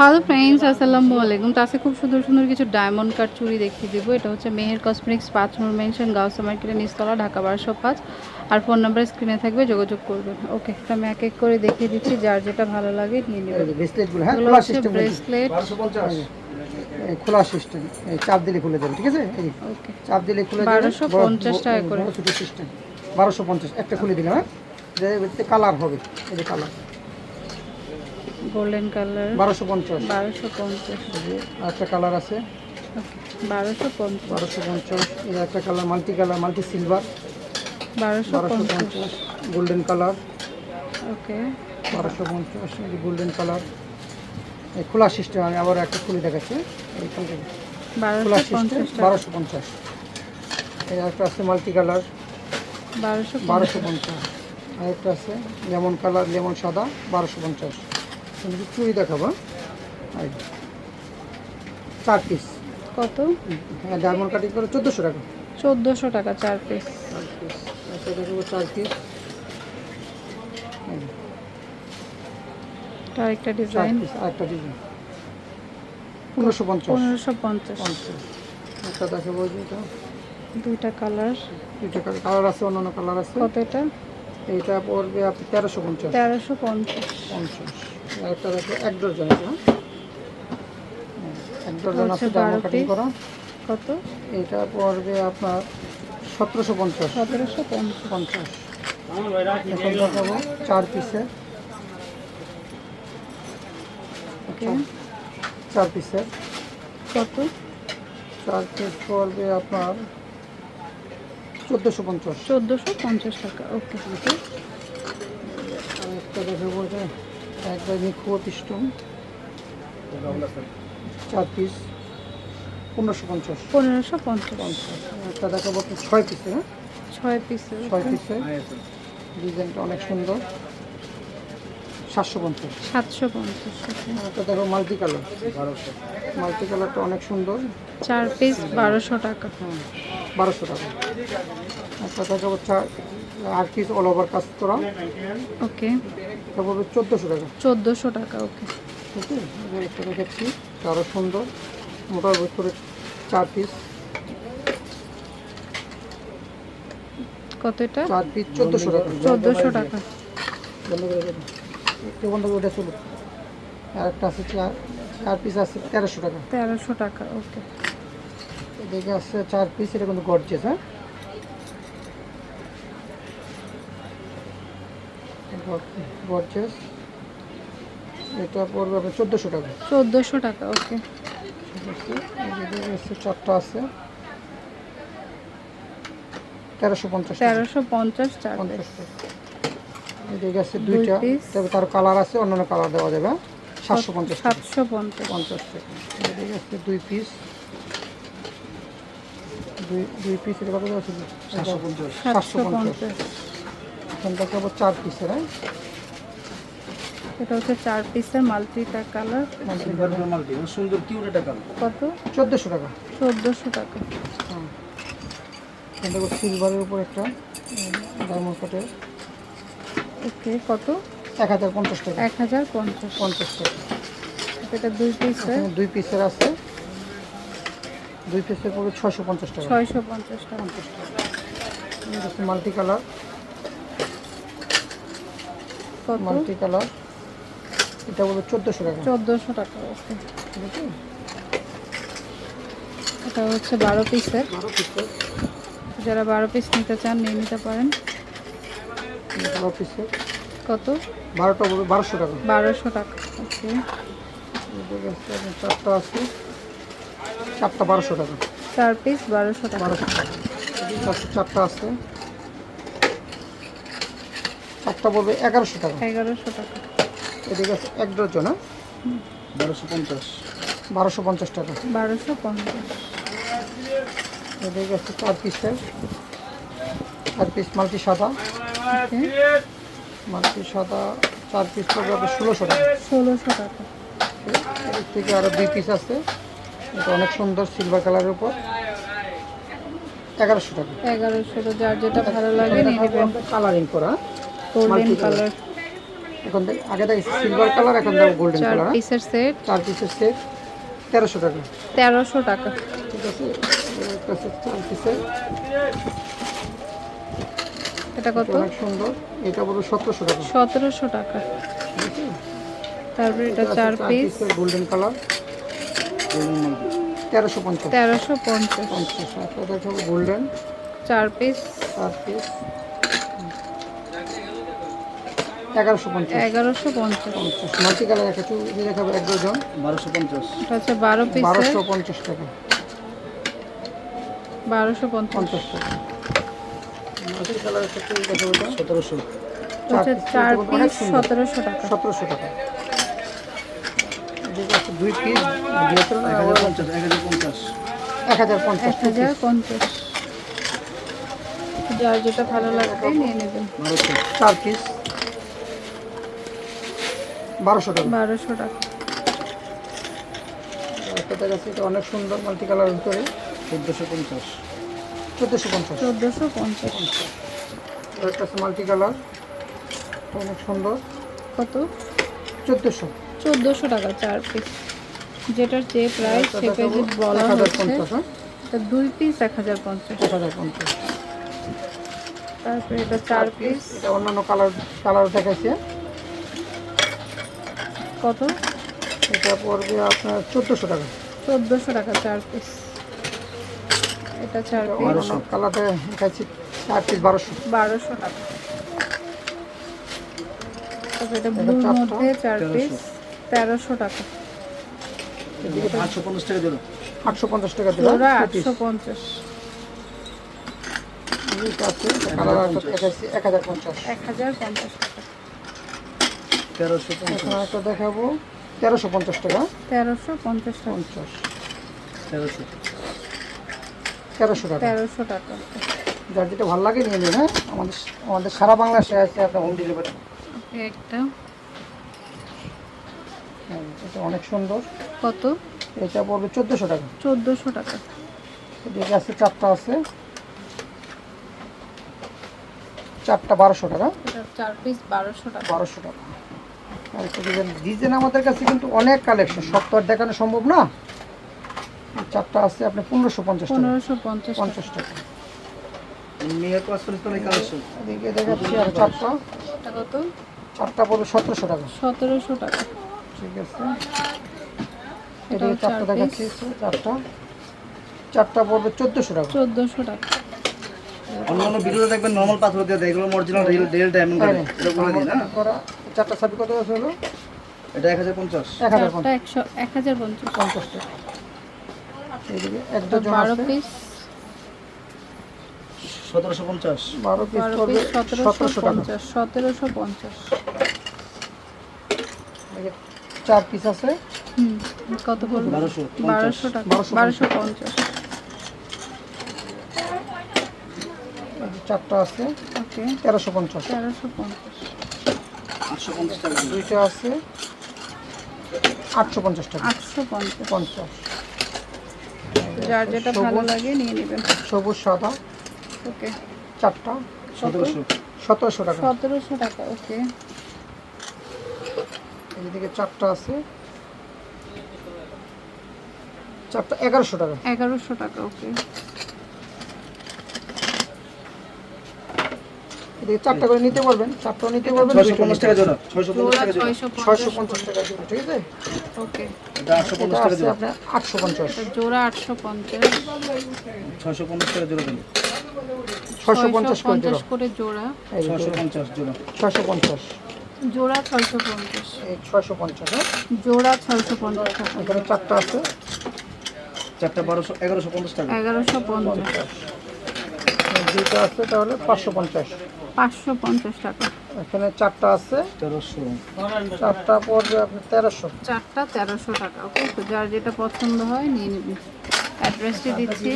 Hello friends আসসালামু আলাইকুম। তো আজকে খুব সুন্দর সুন্দর কিছু ডায়মন্ড কাট চুড়ি দেখিয়ে দিব। এটা হচ্ছে মেহের কসমেটিক্স পাঁচ নম্বর মেনশন গাউসা মার্কেটের নিচতলা ঢাকা বারোশো পাঁচ। আর ফোন নাম্বার স্ক্রিনে থাকবে যোগাযোগ করবেন। ওকে তো আমি এক এক করে দেখিয়ে দিচ্ছি যার যেটা ভালো লাগে নিয়ে নেবেন। ব্রেসলেটগুলো হ্যাঁ খোলা সিস্টেম ব্রেসলেট খোলা সিস্টেম চাপ দিলে খুলে যাবে ঠিক আছে? ওকে চাপ দিলে খুলে যাবে 1250 টাকা করে। সিস্টেম বারোশো পঞ্চাশ একটা খুলে দিলাম হ্যাঁ? কালার হবে এই যে কালার। Golden colour. বারোশো পঞ্চাশ। বারোশো পঞ্চাশ। একটা কালার আছে। বারোশো পঞ্চাশ। বারোশো পঞ্চাশ। একটা colour multi colour multi silver. বারোশো বারোশো পঞ্চাশ গোল্ডেন কালার। ওকে। বারোশো পঞ্চাশ গোল্ডেন কালার। এই খোলা সিস্টেম আমি আবার একটা খুলে দেখাচ্ছি। এইখান থেকে। খোলা বারোশো সিস্টেম পঞ্চাশ বারোশো পঞ্চাশ। এই একটা আছে মাল্টি কালার। বারোশো বারোশো পঞ্চাশ। আর একটা আছে লেমন কালার লেমন সাদা বারোশো পঞ্চাশ। আমি চুড়ি দেখাবো হ্যাঁ? চার পিস কত? হ্যাঁ ডায়মন্ড কাটিং করে চোদ্দোশো টাকা। চোদ্দোশো টাকা চার পিস চার পিস একটা চার ডিজাইন পিস আর একটা ডিজাইন পনেরোশো পঞ্চাশ। পনেরোশো পঞ্চাশ। একটা দেখাবো এটা। দুইটা কালার। দুইটা কালার কালার আছে অন্যান্য কালার আছে। কত এটা? এইটা পড়বে আপনি তেরোশো পঞ্চাশ। তেরোশো পঞ্চাশ। পঞ্চাশ। আর একটা দেখো এক ডজন এটা হ্যাঁ? এক ডজন আছে ডায়মন্ড কাটিং করা। কত? এটা পড়বে আপনার সতেরোশো পঞ্চাশ। সতেরোশো পঞ্চাশ। এখন দেখাবো চার পিসের ওকে। চার পিসের কত? চার পিস পড়বে আপনার চোদ্দোশো পঞ্চাশ। চোদ্দোশো পঞ্চাশ টাকা ওকে। আর একটা দেখাবো যে একবার নিখুয়া পিস্টন চার পিস পনেরোশো পঞ্চাশ। পনেরোশো পঞ্চাশ। পঞ্চাশ। একটা দেখাবো ছয় পিসের হ্যাঁ? ছয় পিসের ছয় পিসের ডিজাইনটা অনেক সুন্দর। সাতশো পঞ্চাশ। সাতশো পঞ্চাশ একটা দেখো মাল্টি কালার মাল্টি কালারটা অনেক সুন্দর। চার পিস বারোশো টাকা। হুম, বারোশো টাকা। একটা দেখাবো চার আট পিস অল ওভার কাজ করা। ওকে এটা পড়বে চোদ্দোশো টাকা। চোদ্দোশো টাকা ওকে ঠিক আছে এই একটা দেখাচ্ছি আরও সুন্দর। মোটার ভিতরে চার পিস কত এটা? চার পিস চোদ্দোশো টাকা। চোদ্দোশো টাকা। বন্ধ করে দেবেন একটু বন্ধ করে ওটা আর একটা আছে চার চার পিস আছে তেরোশো টাকা। তেরোশো টাকা ওকে এদিকে আছে চার পিস এটা কিন্তু গর্জেস হ্যাঁ? গর্জেস এটা পড়বে আপনার চোদ্দোশো টাকা। চোদ্দোশো টাকা ওকে। চারটা আছে। তেরোশো পঞ্চাশ তেরোশো পঞ্চাশ চার পঞ্চাশ এদিকে আছে দুই দুইটা। তবে তার কালার আছে অন্যান্য কালার দেওয়া যাবে? সাতশো পঞ্চাশ সাতশো পঞ্চাশ। পঞ্চাশ টাকা। এদিকে আছে দুই পিস দুই দুই পিস এটা কত আছে সাতশো পঞ্চাশ। সাতশো পঞ্চাশ। এখন দেখাবো চার পিসের হ্যাঁ? এটা হচ্ছে চার পিসের মাল্টিটা কালার। সুন্দর কিউট একটা কালার। কত? চোদ্দোশো টাকা। চোদ্দোশো টাকা। হ্যাঁ এখন দেখো সিলভারের উপর একটা ডায়মন্ড কাটের ওকে কত? এক হাজার পঞ্চাশ টাকা। এক হাজার পঞ্চাশ। পঞ্চাশ টাকা। এটা দুই পিসের। দুই পিসের আছে। দুই পিসের পড়বে ছয়শো পঞ্চাশ টাকা। ছয়শো পঞ্চাশ টাকা। পঞ্চাশ টাকা। Multi colour. কত? মাল্টি কালার এটা বলবে চোদ্দোশো টাকা। চোদ্দোশো টাকা ওকে। এটা হচ্ছে বারো পিসের। বারো পিসের। যারা বারো পিস নিতে চান নিয়ে নিতে পারেন। বারো পিসের। কত? বারোটা বলবে বারোশো টাকা। বারোশো টাকা ওকে। চারটা আছে। চারটা বারোশো টাকা। চার পিস বারোশো টাকা। বারোশো টাকা। চারটা আছে। চারটা বলবে এগারোশো টাকা। এগারোশো টাকা। এদিকে আছে এক ডজন হ্যাঁ? বারোশো পঞ্চাশ। বারোশো পঞ্চাশ টাকা। বারোশো পঞ্চাশ। এদিকে আছে চার পিসের। চার পিস মাল্টি সাদা। মাল্টি সাদা চার পিস পড়বে ষোলোশো টাকা। ষোলোশো টাকা। এদিক থেকে আরও দুই পিস আছে। এটা অনেক সুন্দর সিলভার কালারের উপর। এগারোশো টাকা। এগারোশো যার যেটা ভালো লাগে কালারিং করা। গোল্ডেন কালার এখন দেখ- আগে দেখি সিলভার কালার এখন দেখো গোল্ডেন চার পিসের সেট চার পিসের সেট তেরোশো টাকা। তেরোশো টাকা। ঠিক আছে চার পিসের এটা কত? অনেক সুন্দর এটা বলব সতেরোশো টাকা। সতেরোশো টাকা। তারপরে এটা চার পিস গোল্ডেন কালার তেরোশো পঞ্চাশ। তেরোশো পঞ্চাশ। পঞ্চাশ গোল্ডেন চার পিস চার পিস এগারোশো পঞ্চাশ। এগারোশো পঞ্চাশ। মাল্টি কালার একটা চুড়ি দেখাবো এক ডজন বারোশো পঞ্চাশ। এটা হচ্ছে বারো বারোশো পঞ্চাশ টাকা। বারোশো পঞ্চাশ। পঞ্চাশ টাকা। মাল্টি কালার একটা দেখাবো এটা। সতেরোশো। হচ্ছে চার পিস। সতেরোশো টাকা। সতেরোশো টাকা। দুই পিস? বৃহত্তর এক হাজার পঞ্চাশ। এক হাজার পঞ্চাশ। এক হাজার পঞ্চাশ। এক হাজার পঞ্চাশ। যার যেটা ভালো লাগবে নিয়ে নেবেন। বারোশো। চার পিস। বারোশো টাকা। বারোশো টাকা। একটা দেখাচ্ছি এটা অনেক সুন্দর মাল্টি কালার ভিতরে চোদ্দোশো পঞ্চাশ। চোদ্দোশো পঞ্চাশ। চোদ্দোশো পঞ্চাশ। একটা আছে মাল্টি কালার অনেক সুন্দর। কত? চোদ্দোশো। চোদ্দোশো টাকা চার পিস যেটার যে প্রাইস সে প্রাইসে বলা হচ্ছে। হ্যাঁ? এটা দুই পিস এক হাজার পঞ্চাশ। এক হাজার পঞ্চাশ। তারপরে এটা চার পিস এটা অন্যান্য কালার কালার দেখাইছে। কত? এটা পড়বে আপনার চোদ্দোশো টাকা। চোদ্দোশো টাকা চার পিস এটা চার পিস কালারটা দেখাইছি চার পিস বারোশো। বারোশো টাকা। তারপরে এটা ব্লুর মধ্যে চার পিস তেরোশো টাকা। আটশো পঞ্চাশ টাকা দিল। আটশো পঞ্চাশ টাকা আটশো পঞ্চাশ। দেখাইছি এক হাজার পঞ্চাশ। এক হাজার পঞ্চাশ তেরোশো এখন একটা দেখাবো। তেরোশো পঞ্চাশ টাকা। তেরোশো পঞ্চাশ টাকা। পঞ্চাশ। তেরোশো। তেরোশো টাকা। তেরোশো টাকা। যার যেটা ভালো লাগে নিয়ে নিন হ্যাঁ? আমাদের আমাদের সারা বাংলাদেশে আছে আপনার হোম ডেলিভারি একটা। এটা অনেক সুন্দর। কত? এটা পড়বে চোদ্দোশো টাকা। চোদ্দোশো টাকা। এদিকে আছে চারটা আছে। চারটা বারোশো টাকা। এটা চার পিস বারোশো টাকা। বারোশো টাকা। আর একটা ডিজাইন ডিজাইন আমাদের কাছে কিন্তু অনেক কালেকশন সব তো আর দেখানো সম্ভব না। চারটা আছে আপনি পনেরোশো পঞ্চাশ পনেরোশো পঞ্চাশ টাকা। পঞ্চাশ টাকা। এদিকে দেখাচ্ছি আর চারটা। কত? চারটা পড়বে সতেরোশো টাকা। সতেরোশো টাকা। ঠিক আছে। এটাও এদিকে চারটা চার দেখাচ্ছি চারটা। চারটা পড়বে চোদ্দোশো টাকা। চোদ্দোশো টাকা। অন্যান্য ভিডিওতে দেখবেন নর্মাল পাথর দিয়ে দেয়। এগুলো অরিজিনাল রিয়েল রিয়েল ডায়মন্ড করে। এটা বলে দিই না চারটা সাবি কত আছে হলো? এটা এক হাজার পঞ্চাশ। এক হাজার এক হাজার পঞ্চাশ। পঞ্চাশ টাকা এদিকে এক ডজন বারো পিস সতেরোশো পঞ্চাশ। বারো পিস সতেরোশো পঞ্চাশ সতেরোশো পঞ্চাশ। চার পিস আছে। কত পড়বে? বারোশো বারোশো টাকা। বারোশো পঞ্চাশ এদিকে চারটা আছে। ওকে। তেরোশো পঞ্চাশ। তেরোশো পঞ্চাশ। আটশো পঞ্চাশ টাকা। দুইটা আছে। আটশো পঞ্চাশ টাকা। আটশো পঞ্চাশ। পঞ্চাশ। যার যেটা ভালো লাগে নিয়ে নেবেন। সবুজ সাদা। ওকে। চারটা। সতেরোশো। সতেরোশো টাকা। সতেরোশো টাকা ওকে। এদিকে চারটা আছে। চারটা এগারোশো টাকা। এগারোশো টাকা ওকে। চারটা করে নিতে পারবেন চারটাও নিতে পারবেন ছয়শো পঞ্চাশ টাকা জোড়া ছয়শো পঞ্চাশ টাকা জোড়া। ছয়শো পঞ্চাশ টাকা জোড়া ঠিক আছে? ওকে। আটশো পঞ্চাশ টাকা জোড়া। আপনার আটশো পঞ্চাশ। জোড়া আটশো পঞ্চাশ। ছয়শো পঞ্চাশ টাকা জোড়া দিল ছয়শো পঞ্চাশ করে পঞ্চাশ করে জোড়া। ছয়শো পঞ্চাশ জোড়া। ছয়শো পঞ্চাশ। জোড়া ছয়শো পঞ্চাশ। এই ছয়শো পঞ্চাশ হ্যাঁ? জোড়া ছয়শো পঞ্চাশ টাকা। এখানে চারটা আছে। চারটা বারোশো এগারোশো পঞ্চাশ টাকা। এগারোশো পঞ্চাশ। দুইটা আছে তাহলে পাঁচশো পঞ্চাশ। পাঁচশো পঞ্চাশ টাকা। এখানে চারটা আছে। তেরোশো। চারটা পড়বে আপনার তেরোশো। চারটা তেরোশো টাকা ওকে? তো যার যেটা পছন্দ হয় নিয়ে নিবি। অ্যাড্রেসটি দিচ্ছি।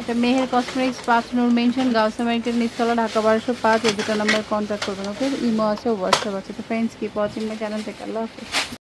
এটা মেহের কসমেটিক্স পাঁচ নূর মেনশন গাউসা মার্কেট নিচতলা ঢাকা বারোশো পাঁচ এই দুটো নাম্বার কন্ট্যাক্ট করবেন ওকে? ইমো আছে হোয়াটসঅ্যাপ আছে। তো friends keep watching my channel থেকে আল্লাহ হাফিজ